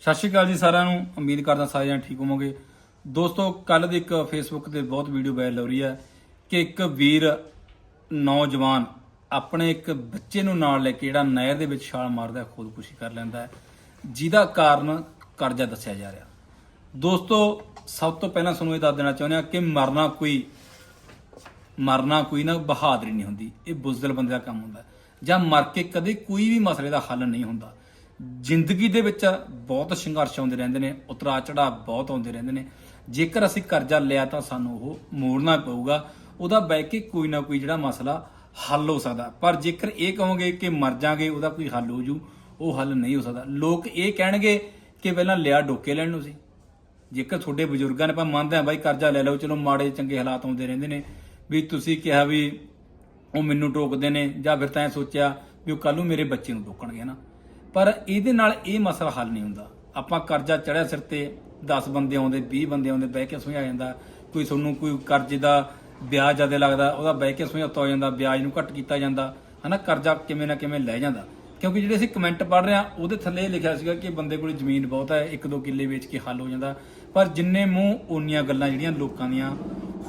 ਸਤਿ ਸ਼੍ਰੀ ਅਕਾਲ ਜੀ ਸਾਰਿਆਂ ਨੂੰ। ਉਮੀਦ ਕਰਦਾ ਸਾਰੇ ਜਣ ਠੀਕ ਹੋਵੋਗੇ। ਦੋਸਤੋ ਕੱਲ ਦੀ ਇੱਕ ਫੇਸਬੁੱਕ ਤੇ ਬਹੁਤ ਵੀਡੀਓ ਵਾਇਰਲ ਹੋ ਰਹੀ ਹੈ ਕਿ ਇੱਕ ਵੀਰ ਨੌਜਵਾਨ ਆਪਣੇ ਇੱਕ ਬੱਚੇ ਨੂੰ ਨਾਲ ਲੈ ਕੇ ਜਿਹੜਾ ਨਹਿਰ ਦੇ ਵਿੱਚ ਛਾਲ ਮਾਰਦਾ ਖੁਦਕੁਸ਼ੀ ਕਰ ਲੈਂਦਾ ਹੈ। ਜਿਹਦਾ ਕਾਰਨ ਕਰਜ਼ਾ ਦੱਸਿਆ ਜਾ ਰਿਹਾ। ਦੋਸਤੋ, ਸਭ ਤੋਂ ਪਹਿਲਾਂ ਤੁਹਾਨੂੰ ਇਹ ਦੱਸ ਦੇਣਾ ਚਾਹੁੰਦੇ ਹਾਂ ਕਿ ਮਰਨਾ ਕੋਈ ਮਰਨਾ ਕੋਈ ਨਾ ਬਹਾਦਰੀ ਨਹੀਂ ਹੁੰਦੀ। ਇਹ ਬੁਜ਼ਦਲ ਬੰਦੇ ਦਾ ਕੰਮ ਹੁੰਦਾ ਜਾਂ ਮਰ ਕੇ ਕਦੇ ਕੋਈ ਵੀ ਮਸਲੇ ਦਾ ਹੱਲ ਨਹੀਂ ਹੁੰਦਾ। ਜ਼ਿੰਦਗੀ ਦੇ ਵਿੱਚ ਬਹੁਤ ਸੰਘਰਸ਼ ਆਉਂਦੇ ਰਹਿੰਦੇ ਨੇ ਉਤਰਾ ਚੜਾ ਬਹੁਤ ਆਉਂਦੇ ਰਹਿੰਦੇ ਨੇ। ਜੇਕਰ ਅਸੀਂ ਕਰਜ਼ਾ ਲਿਆ ਤਾਂ ਸਾਨੂੰ ਉਹ ਮੋੜਨਾ ਪਊਗਾ, ਉਹਦਾ ਬੈ ਕੇ ਕੋਈ ਨਾ ਕੋਈ ਜਿਹੜਾ ਮਸਲਾ ਹੱਲ ਹੋ ਸਕਦਾ। ਪਰ ਜੇਕਰ ਇਹ ਕਹੋਗੇ ਕਿ ਮਰ ਜਾਗੇ, ਉਹਦਾ ਕੋਈ ਹੱਲ ਹੋ ਜੂ, ਉਹ ਹੱਲ ਨਹੀਂ ਹੋ ਸਕਦਾ। ਲੋਕ ਇਹ ਕਹਿਣਗੇ ਕਿ ਪਹਿਲਾਂ ਲਿਆ ਡੋਕੇ ਲੈਣ ਨੂੰ ਸੀ। ਜੇਕਰ ਤੁਹਾਡੇ ਬਜ਼ੁਰਗਾਂ ਨੇ ਆਪਾਂ ਮੰਨਦੇ ਆ ਬਾਈ ਕਰਜ਼ਾ ਲੈ ਲਓ, ਚਲੋ ਮਾੜੇ ਚੰਗੇ ਹਾਲਾਤ ਆਉਂਦੇ ਰਹਿੰਦੇ ਨੇ, ਵੀ ਤੁਸੀਂ ਕਿਹਾ ਵੀ ਉਹ ਮੈਨੂੰ ਟੋਕਦੇ ਨੇ, ਜਾਂ ਫਿਰ ਤਾਂ ਇਹ ਸੋਚਿਆ ਵੀ ਉਹ ਕੱਲ ਨੂੰ ਮੇਰੇ ਬੱਚੇ ਨੂੰ ਟੋਕਣਗੇ ਨਾ ਪਰ ਇਹਦੇ ਨਾਲ ਇਹ ਮਸਲਾ ਹੱਲ ਨਹੀਂ ਹੁੰਦਾ। ਆਪਾਂ ਕਰਜ਼ਾ ਚੜਿਆ ਸਿਰ ਤੇ 10 ਬੰਦੇ ਆਉਂਦੇ 20 ਬੰਦੇ ਆਉਂਦੇ, ਬਹਿ ਕੇ ਸਮਝਾ ਜਾਂਦਾ। ਕੋਈ ਤੁਹਾਨੂੰ ਕੋਈ ਕਰਜ਼ੇ ਦਾ ਵਿਆਜ ਜ਼ਿਆਦਾ ਲੱਗਦਾ, ਉਹਦਾ ਬਹਿ ਕੇ ਸਮਝੌਤਾ ਹੋ ਜਾਂਦਾ, ਵਿਆਜ ਨੂੰ ਘੱਟ ਕੀਤਾ ਜਾਂਦਾ। ਹਨਾ, ਕਰਜ਼ਾ ਕਿਵੇਂ ਨਾ ਕਿਵੇਂ ਲੈ ਜਾਂਦਾ। ਕਿਉਂਕਿ ਜਿਹੜੇ ਅਸੀਂ ਕਮੈਂਟ ਪੜ੍ਹ ਰਹੇ ਆ ਉਹਦੇ ਥੱਲੇ ਇਹ ਲਿਖਿਆ ਸੀਗਾ ਕਿ ਬੰਦੇ ਕੋਲ ਜ਼ਮੀਨ ਬਹੁਤ ਹੈ, ਇੱਕ ਦੋ ਕਿੱਲੇ ਵੇਚ ਕੇ ਹੱਲ ਹੋ ਜਾਂਦਾ। ਪਰ ਜਿੰਨੇ ਮੂੰਹ ਓਨੀਆਂ ਗੱਲਾਂ ਜਿਹੜੀਆਂ ਲੋਕਾਂ ਦੀਆਂ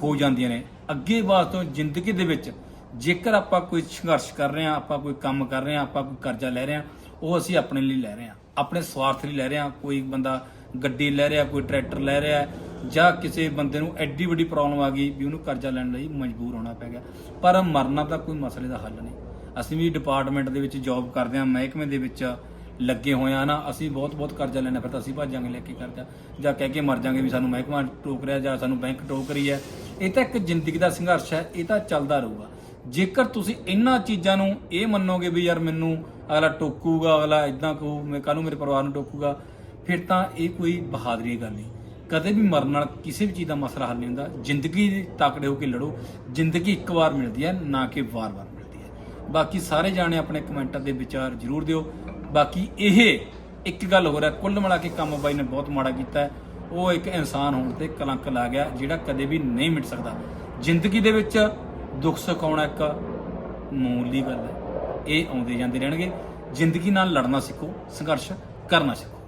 ਹੋ ਜਾਂਦੀਆਂ ਨੇ, ਅੱਗੇ ਵਾਸਤੋਂ ਜ਼ਿੰਦਗੀ ਦੇ ਵਿੱਚ ਜੇਕਰ ਆਪਾਂ ਕੋਈ ਸੰਘਰਸ਼ ਕਰ ਰਹੇ ਆ ਆਪਾਂ ਕੋਈ ਕੰਮ ਕਰ ਰਹੇ ਆ ਆਪਾਂ ਕੋਈ ਕਰਜ਼ਾ ਲੈ ਰਹੇ ਆ ਉਹ ਅਸੀਂ ਆਪਣੇ ਲਈ ਲੈ ਰਹੇ ਹਾਂ। ਆਪਣੇ ਸਵਾਰਥ ਲਈ ਲੈ ਰਹੇ ਹਾਂ। ਕੋਈ ਬੰਦਾ ਗੱਡੀ ਲੈ ਰਿਹਾ, ਕੋਈ ਟਰੈਕਟਰ ਲੈ ਰਿਹਾ, ਜਾਂ ਕਿਸੇ ਬੰਦੇ ਨੂੰ ਐਡੀ ਵੱਡੀ ਪ੍ਰੋਬਲਮ ਆ ਗਈ ਵੀ ਉਹਨੂੰ ਕਰਜ਼ਾ ਲੈਣ ਲਈ ਮਜਬੂਰ ਹੋਣਾ ਪੈ ਗਿਆ। ਪਰ ਮਰਨਾ ਤਾਂ ਕੋਈ ਮਸਲੇ ਦਾ ਹੱਲ ਨਹੀਂ। ਅਸੀਂ ਵੀ ਡਿਪਾਰਟਮੈਂਟ ਦੇ ਵਿੱਚ ਜੌਬ ਕਰਦੇ ਹਾਂ, ਮਹਿਕਮੇ ਦੇ ਵਿੱਚ ਲੱਗੇ ਹੋਏ ਆ ਨਾ, ਅਸੀਂ ਬਹੁਤ ਬਹੁਤ ਕਰਜ਼ਾ ਲੈਣਾ ਫਿਰ ਤਾਂ ਅਸੀਂ ਭੱਜਾਂਗੇ, ਲੈ ਕੇ ਕਰਜ਼ਾ। ਜਾਂ ਕਹਿ ਕੇ ਮਰ ਜਾਾਂਗੇ ਵੀ ਸਾਨੂੰ ਮਹਿਕਮਾ ਟੋਕ ਰਿਹਾ ਜਾਂ ਸਾਨੂੰ ਬੈਂਕ ਟੋਕ ਰਹੀ ਹੈ। ਇਹ ਤਾਂ ਇੱਕ ਜ਼ਿੰਦਗੀ ਦਾ ਸੰਘਰਸ਼ ਹੈ, ਇਹ ਤਾਂ ਚੱਲਦਾ ਰਹੂਗਾ। ਜੇਕਰ ਤੁਸੀਂ ਇਹਨਾਂ ਚੀਜ਼ਾਂ ਨੂੰ ਇਹ ਮੰਨੋਗੇ ਵੀ ਯਾਰ ਮੈਨੂੰ ਅਗਲਾ ਟੋਕੂਗਾ, ਅਗਲਾ ਇਦਾਂ ਕਹੂ, ਮੈਂ ਕੱਲ ਨੂੰ ਮੇਰੇ ਪਰਿਵਾਰ ਨੂੰ ਟੋਕੂਗਾ। ਫਿਰ ਤਾਂ ਇਹ ਕੋਈ ਬਹਾਦਰੀ ਦੀ ਗੱਲ ਨਹੀਂ। ਕਦੇ ਵੀ ਮਰਨ ਨਾਲ ਕਿਸੇ ਵੀ ਚੀਜ਼ ਦਾ ਮਸਲਾ ਹੱਲ ਨਹੀਂ ਹੁੰਦਾ। ਜ਼ਿੰਦਗੀ ਦੀ ਤਾਕੜੇ ਹੋ ਕੇ ਲੜੋ। ਜ਼ਿੰਦਗੀ ਇੱਕ ਵਾਰ ਮਿਲਦੀ ਹੈ, ਨਾ ਕਿ ਵਾਰ-ਵਾਰ ਮਿਲਦੀ ਹੈ। ਬਾਕੀ ਸਾਰੇ ਜਾਣੇ ਆਪਣੇ ਕਮੈਂਟਾਂ ਦੇ ਵਿਚਾਰ ਜ਼ਰੂਰ ਦਿਓ। ਬਾਕੀ ਇਹ ਇੱਕ ਗੱਲ ਹੋ ਰਿਹਾ ਕੁੱਲ ਮਿਲਾ ਕੇ ਕੰਮ ਬਾਈ ਨੇ ਬਹੁਤ ਮਾੜਾ ਕੀਤਾ ਉਹ ਇੱਕ ਇਨਸਾਨ ਹੋਣ ਤੇ ਕਲੰਕ ਲਾ ਗਿਆ, ਜਿਹੜਾ ਕਦੇ ਵੀ ਨਹੀਂ ਮਿਟ ਸਕਦਾ। ਜ਼ਿੰਦਗੀ ਦੇ ਵਿੱਚ ਦੁੱਖ ਸੁੱਖ ਆਉਣਾ ਇੱਕ ਮਾਮੂਲੀ ਗੱਲ ਹੈ। ਇਹ ਆਉਂਦੇ ਜਾਂਦੇ ਰਹਿਣਗੇ। ਜ਼ਿੰਦਗੀ ਨਾਲ ਲੜਨਾ ਸਿੱਖੋ ਸੰਘਰਸ਼ ਕਰਨਾ ਸਿੱਖੋ।